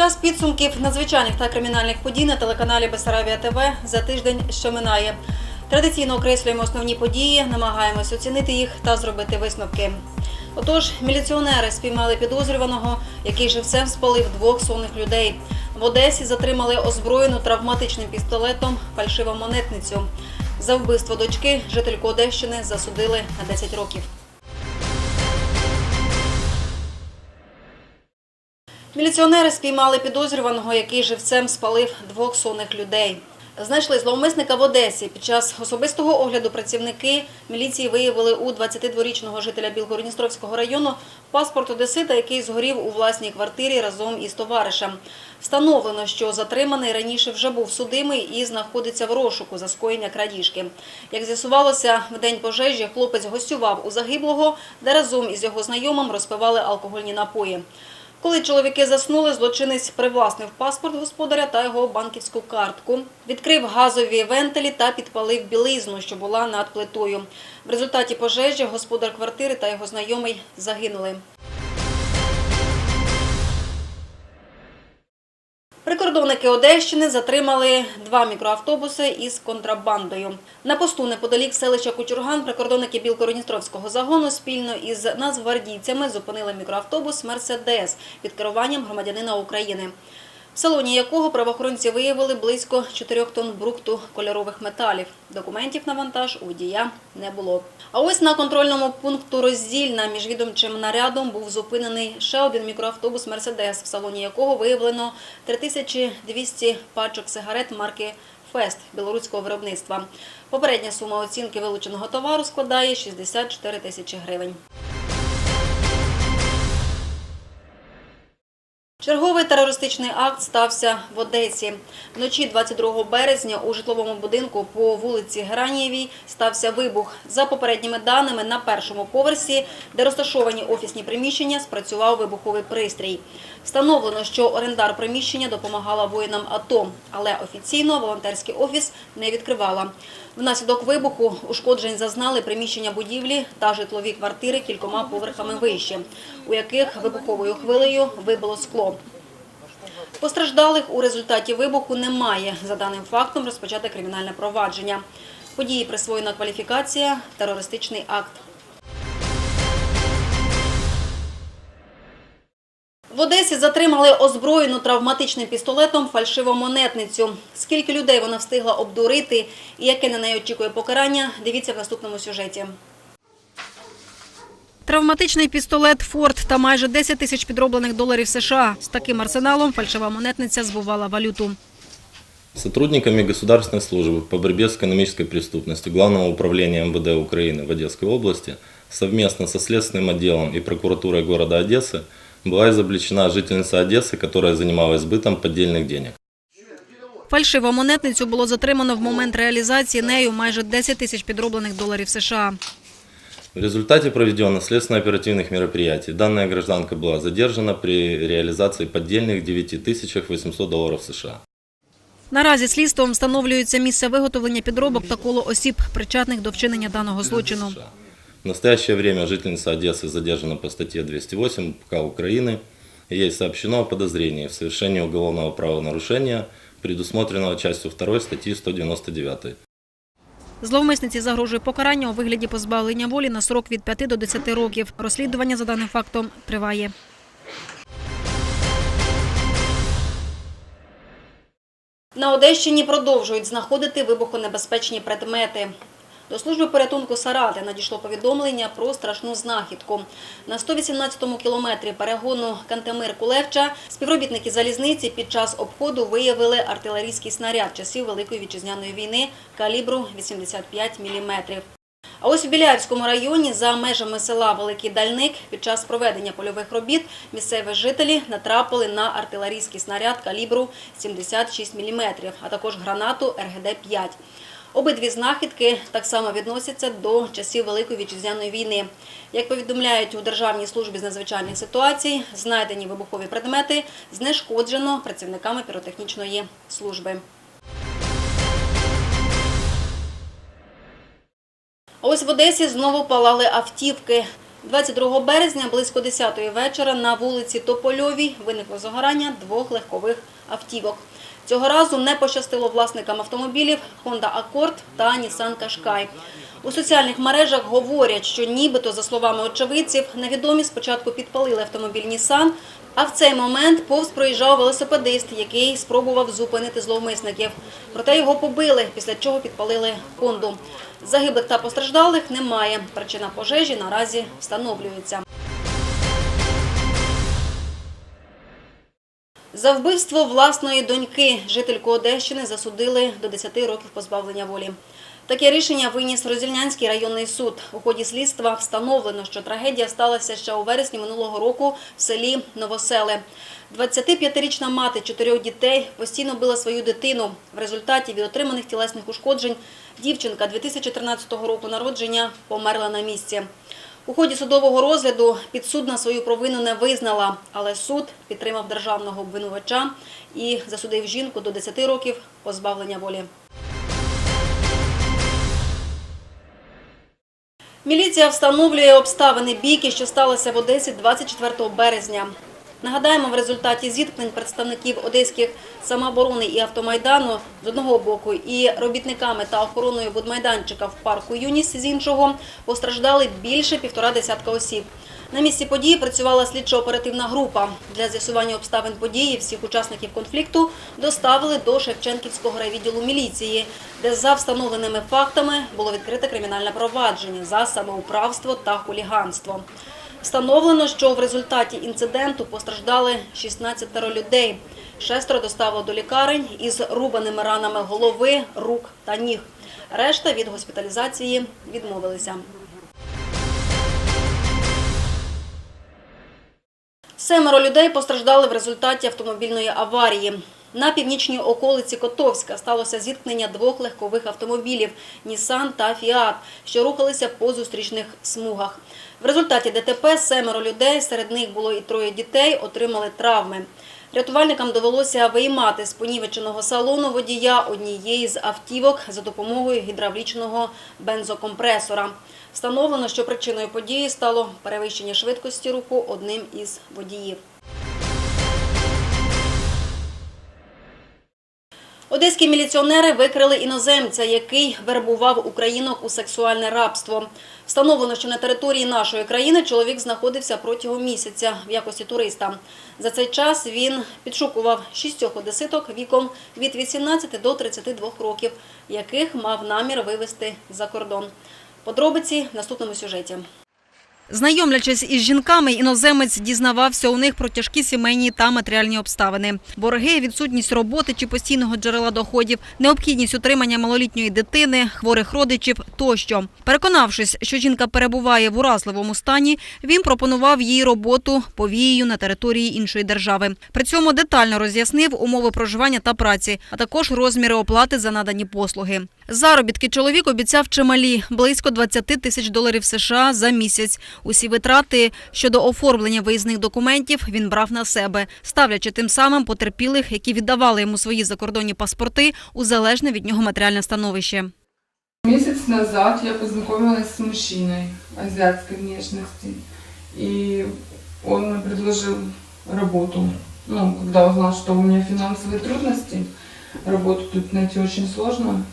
Час підсумків надзвичайних та кримінальних подій на телеканалі Бесарабія ТВ за тиждень, що минає. Традиційно окреслюємо основні події, намагаємось оцінити їх та зробити висновки. Отож, міліціонери спіймали підозрюваного, який живцем спалив двох сонних людей. В Одесі затримали озброєну травматичним пістолетом фальшивомонетницю. За вбивство дочки жительку Одещини засудили на 10 років. Міліціонери спіймали підозрюваного, який живцем спалив двох сонних людей. Знайшли зловмисника в Одесі. Під час особистого огляду працівники міліції виявили у 22-річного жителя Білгородністровського району паспорт Одесита, який згорів у власній квартирі разом із товаришем. Встановлено, що затриманий раніше вже був судимий і знаходиться в розшуку за скоєння крадіжки. Як з'ясувалося, в день пожежі хлопець гостював у загиблого, де разом із його знайомим розпивали алкогольні напої. Коли чоловіки заснули, злочинець привласнив паспорт господаря та його банківську картку, відкрив газові вентилі та підпалив білизну, що була над плитою. В результаті пожежі господар квартири та його знайомий загинули. Прикордонники Одещини затримали два мікроавтобуси із контрабандою. На посту неподалік селища Кучурган прикордонники Білгородністровського загону спільно із нацгвардійцями зупинили мікроавтобус «Мерседес» під керуванням громадянина України, в салоні якого правоохоронці виявили близько 4 тонн брухту кольорових металів. Документів на вантаж у водія не було. А ось на контрольному пункту роздільна міжвідомчим нарядом був зупинений ще один мікроавтобус «Мерседес», в салоні якого виявлено 3200 пачок сигарет марки «Фест» білоруського виробництва. Попередня сума оцінки вилученого товару складає 64 тисячі гривень. Черговий терористичний акт стався в Одесі. Вночі 22 березня у житловому будинку по вулиці Геранієвій стався вибух. За попередніми даними, на першому поверсі, де розташовані офісні приміщення, спрацював вибуховий пристрій. Встановлено, що орендар приміщення допомагала воїнам АТО, але офіційно волонтерський офіс не відкривала. Внаслідок вибуху ушкоджень зазнали приміщення будівлі та житлові квартири кількома поверхами вище, у яких вибуховою хвилею вибило скло. Постраждалих у результаті вибуху немає. За даним фактом розпочати кримінальне провадження. Події присвоєна кваліфікація терористичний акт. В Одесі затримали озброєну травматичним пістолетом фальшивомонетницю. Скільки людей вона встигла обдурити і яке на неї очікує покарання, дивіться в наступному сюжеті. Травматичний пістолет «Форд» та майже 10 тисяч підроблених доларів США. З таким арсеналом фальшива монетниця збувала валюту. Сотрудниками государственной службы по борьбе с экономической преступностью Главного управления МВД Украины в Одесской области совместно со Следственным отделом и прокуратурой города Одессы была изобличена жительница Одессы, которая занималась сбытом поддельных денег. Фальшиву монетницю було затримано в момент реалізації нею майже 10 тисяч підроблених доларів США. В результате проведенных следственно-оперативных мероприятий данная гражданка была задержана при реализации поддельных 9800 долларов США. Наразі слідством встановлюється місце виготовлення підробок та коло осіб, причетних до вчинення даного злочину. В настоящее время жительница Одессы задержана по статье 208 ПК Украины. Ей сообщено о подозрении в совершении уголовного правонарушения, предусмотренного частью 2 статьи 199. Зловмисниці загрожує покарання у вигляді позбавлення волі на срок від 5 до 10 років. Розслідування за даним фактом триває. На Одещині продовжують знаходити вибухонебезпечні предмети. До служби порятунку Сарати надійшло повідомлення про страшну знахідку. На 118-му кілометрі перегону Кантемир-Кулевча співробітники залізниці під час обходу виявили артилерійський снаряд часів Великої вітчизняної війни калібру 85 мм. А ось у Біляївському районі за межами села Великий Дальник під час проведення польових робіт місцеві жителі натрапили на артилерійський снаряд калібру 76 мм, а також гранату РГД-5. Обидві знахідки так само відносяться до часів Великої вітчизняної війни. Як повідомляють у Державній службі з надзвичайних ситуацій, знайдені вибухові предмети знешкоджено працівниками піротехнічної служби. Ось в Одесі знову палали автівки. 22 березня близько 10-ї вечора на вулиці Топольовій виникло загорання двох легкових автівок. Цього разу не пощастило власникам автомобілів Honda Accord та Nissan Qashqai. У соціальних мережах говорять, що нібито, за словами очевидців, невідомі спочатку підпалили автомобіль Nissan, а в цей момент повз проїжджав велосипедист, який спробував зупинити зловмисників. Проте його побили, після чого підпалили Хонду. Загиблих та постраждалих немає. Причина пожежі наразі встановлюється. За вбивство власної доньки жительку Одещини засудили до 10 років позбавлення волі. Таке рішення виніс Роздільнянський районний суд. У ході слідства встановлено, що трагедія сталася ще у вересні минулого року в селі Новоселе. 25-річна мати чотирьох дітей постійно била свою дитину. В результаті від отриманих тілесних ушкоджень дівчинка 2013 року народження померла на місці. У ході судового розгляду підсудна свою провину не визнала, але суд підтримав державного обвинувача і засудив жінку до 10 років позбавлення волі. Міліція встановлює обставини бійки, що сталося в Одесі 24 березня. Нагадаємо, в результаті зіткнень представників одеських самооборони і автомайдану з одного боку і робітниками та охороною будмайданчика в парку Юніс з іншого постраждали більше півтора десятка осіб. На місці події працювала слідчо-оперативна група. Для з'ясування обставин події всіх учасників конфлікту доставили до Шевченківського райвідділу міліції, де за встановленими фактами було відкрите кримінальне провадження за самоуправство та хуліганство. Встановлено, що в результаті інциденту постраждали 16 людей. Шестеро доставили до лікарень із рубаними ранами голови, рук та ніг. Решта від госпіталізації відмовилися. Семеро людей постраждали в результаті автомобільної аварії. На північній околиці Котовська сталося зіткнення двох легкових автомобілів «Нісан» та «Фіат», що рухалися по зустрічних смугах. В результаті ДТП семеро людей, серед них було і троє дітей, отримали травми. Рятувальникам довелося виймати з понівеченого салону водія однієї з автівок за допомогою гідравлічного бензокомпресора. Встановлено, що причиною події стало перевищення швидкості руху одним із водіїв. Одеські міліціонери викрили іноземця, який вербував українок у сексуальне рабство. Встановлено, що на території нашої країни чоловік знаходився протягом місяця в якості туриста. За цей час він підшукував шістьох одеситок віком від 18 до 32 років, яких мав намір вивезти за кордон. Подробиці в наступному сюжеті. Знайомлячись із жінками, іноземець дізнавався у них про тяжкі сімейні та матеріальні обставини. Борги, відсутність роботи чи постійного джерела доходів, необхідність утримання малолітньої дитини, хворих родичів тощо. Переконавшись, що жінка перебуває в уразливому стані, він пропонував їй роботу повією на території іншої держави. При цьому детально роз'яснив умови проживання та праці, а також розміри оплати за надані послуги. Заробітки чоловік обіцяв чималі – близько 20 тисяч доларів США за місяць. Усі витрати щодо оформлення виїзних документів він брав на себе, ставлячи тим самим потерпілих, які віддавали йому свої закордонні паспорти, у залежне від нього матеріальне становище. Месяц назад я познакомилась с мужчиной азиатской внешности, и он мне предложил работу. Ну, когда узнал, что у меня финансовые трудности, работу тут найти очень сложно,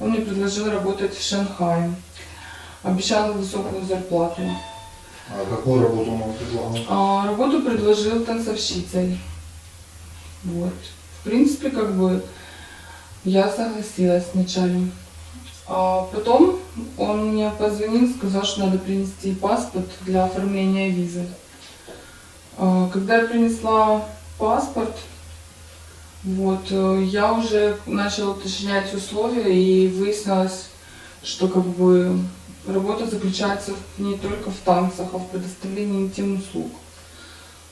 он мне предложил работать в Шанхае. Обещал высокую зарплату. А какую работу он вам предлагал? А работу предложил танцовщицей. Вот. В принципе, как бы я согласилась вначале. А потом он мне позвонил, сказал, что надо принести паспорт для оформления визы. А, Когда я принесла паспорт, вот, э, я уже начала уточнять условия и выяснилось, что как бы работа заключается не только в танцах, а в предоставлении интим-услуг,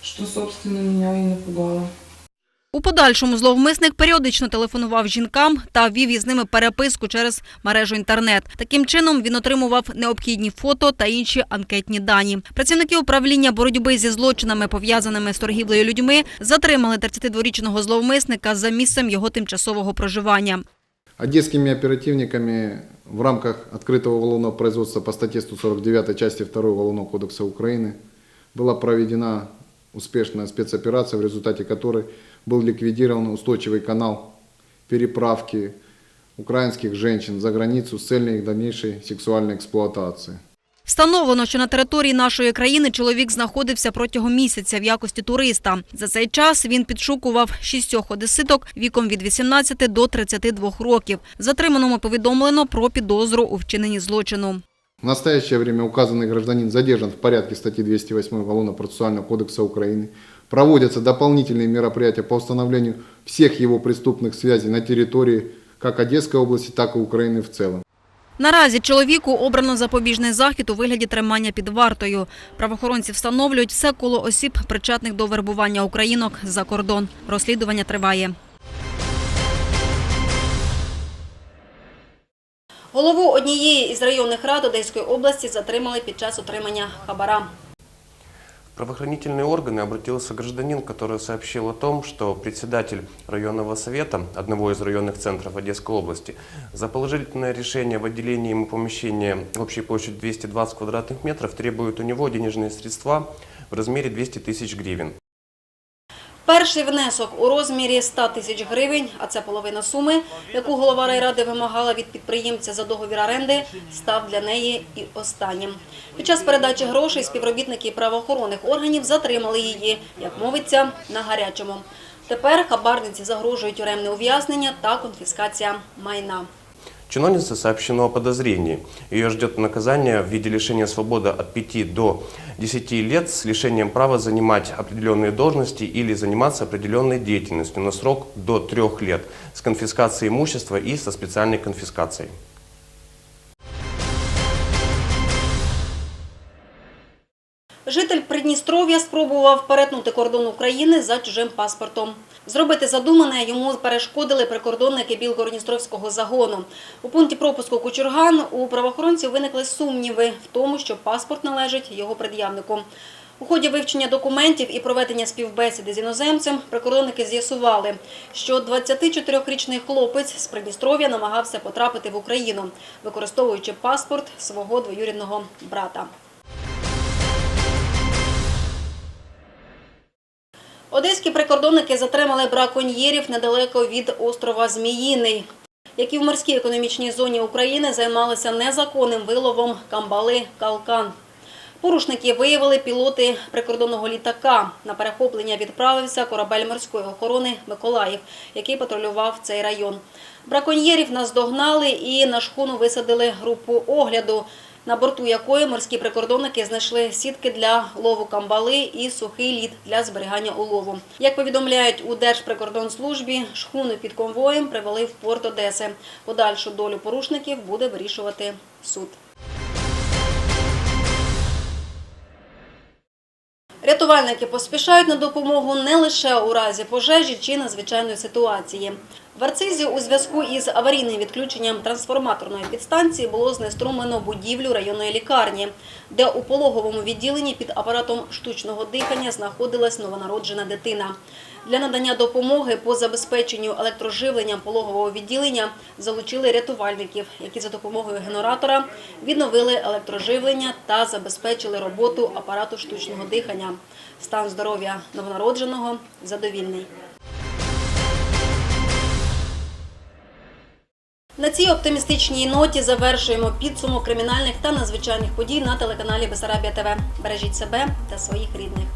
что, собственно, меня и напугало. У подальшому зловмисник періодично телефонував жінкам та вів із ними переписку через мережу інтернет. Таким чином він отримував необхідні фото та інші анкетні дані. Працівники управління боротьби зі злочинами, пов'язаними з торгівлею людьми, затримали 32-річного зловмисника за місцем його тимчасового проживання. Одесскими оперативниками в рамках открытого уголовного производства по статье 149 части 2 Уголовного кодекса Украины была проведена успешная спецоперация, в результате которой был ликвидирован устойчивый канал переправки украинских женщин за границу с целью их дальнейшей сексуальной эксплуатации. Встановлено, що на території нашої країни чоловік знаходився протягом місяця в якості туриста. За цей час він підшукував шістьох одеситок віком від 18 до 32 років. Затриманому повідомлено про підозру у вчиненні злочину. В настоящее время указанный гражданин задержан в порядке статьи 208 Уголовно-процессуального кодекса Украины. Проводятся дополнительные мероприятия по установлению всех его преступных связей на территории как Одесской области, так и Украины в целом. Наразі чоловіку обрано запобіжний захід у вигляді тримання під вартою. Правоохоронці встановлюють все коло осіб, причетних до вербування українок за кордон. Розслідування триває. Голову однієї із районних рад Одеської області затримали під час отримання хабара В правоохранительные органы обратился гражданин, который сообщил о том, что председатель районного совета одного из районных центров Одесской области за положительное решение в отделении ему помещения общей площадью 220 квадратных метров требует у него денежные средства в размере 200 тысяч гривен. Перший внесок у розмірі 100 тисяч гривень, а це половина суми, яку голова райради вимагала від підприємця за договір оренди, став для неї і останнім. Під час передачі грошей співробітники правоохоронних органів затримали її, як мовиться, на гарячому. Тепер хабарниці загрожують тюремне ув'язнення та конфіскація майна. Чиновнице сообщено о подозрении. Ее ждет наказание в виде лишения свободы от 5 до 10 лет с лишением права занимать определенные должности или заниматься определенной деятельностью на срок до 3 лет с конфискацией имущества и со специальной конфискацией. Придністров'я спробував перетнути кордон України за чужим паспортом. Зробити задумане йому перешкодили прикордонники Білгородністровського загону. У пункті пропуску Кучурган у правоохоронців виникли сумніви в тому, що паспорт належить його пред'явнику. У ході вивчення документів і проведення співбесіди з іноземцем прикордонники з'ясували, що 24-річний хлопець з Придністров'я намагався потрапити в Україну, використовуючи паспорт свого двоюрідного брата. Одеські прикордонники затримали браконьєрів недалеко від острова Зміїний, які в морській економічній зоні України займалися незаконним виловом камбали «Калкан». Порушники виявили пілоти прикордонного літака. На перехоплення відправився корабель морської охорони «Миколаїв», який патрулював цей район. Браконьєрів наздогнали і на шхуну висадили групу огляду, на борту якої морські прикордонники знайшли сітки для лову камбали і сухий лід для зберігання улову. Як повідомляють у Держприкордонслужбі, шхуну під конвоєм привели в порт Одеси. Подальшу долю порушників буде вирішувати суд. Рятувальники поспішають на допомогу не лише у разі пожежі чи надзвичайної ситуації. В Арцизі у зв'язку із аварійним відключенням трансформаторної підстанції було знеструмлено будівлю районної лікарні, де у пологовому відділенні під апаратом штучного дихання знаходилась новонароджена дитина. Для надання допомоги по забезпеченню електроживленням пологового відділення залучили рятувальників, які за допомогою генератора відновили електроживлення та забезпечили роботу апарату штучного дихання. Стан здоров'я новонародженого задовільний. На цій оптимістичній ноті завершуємо підсумок кримінальних та надзвичайних подій на телеканалі Бесарабія ТВ. Бережіть себе та своїх рідних.